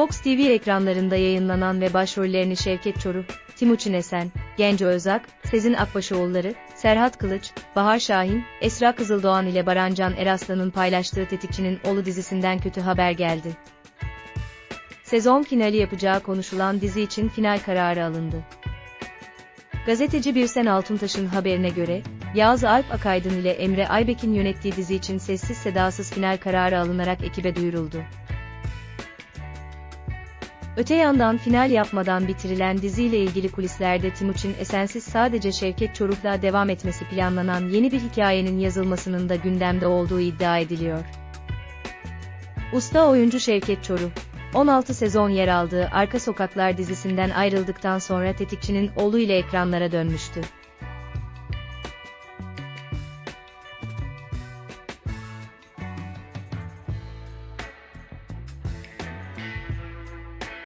Fox TV ekranlarında yayınlanan ve başrollerini Şevket Çoruh, Timuçin Esen, Genco Özak, Sezin Akbaşoğulları, Serhat Kılıç, Bahar Şahin, Esra Kızıldoğan ile Barancan Eraslan'ın paylaştığı Tetikçinin Oğlu dizisinden kötü haber geldi. Sezon finali yapacağı konuşulan dizi için final kararı alındı. Gazeteci Birsen Altuntaş'ın haberine göre, Yağız Alp Akaydın ile Emre Aybek'in yönettiği dizi için sessiz sedasız final kararı alınarak ekibe duyuruldu. Öte yandan final yapmadan bitirilen diziyle ilgili kulislerde Timuçin Esensiz sadece Şevket Çoruh'la devam etmesi planlanan yeni bir hikayenin yazılmasının da gündemde olduğu iddia ediliyor. Usta oyuncu Şevket Çoruh, 16 sezon yer aldığı Arka Sokaklar dizisinden ayrıldıktan sonra Tetikçinin oğlu ile ekranlara dönmüştü.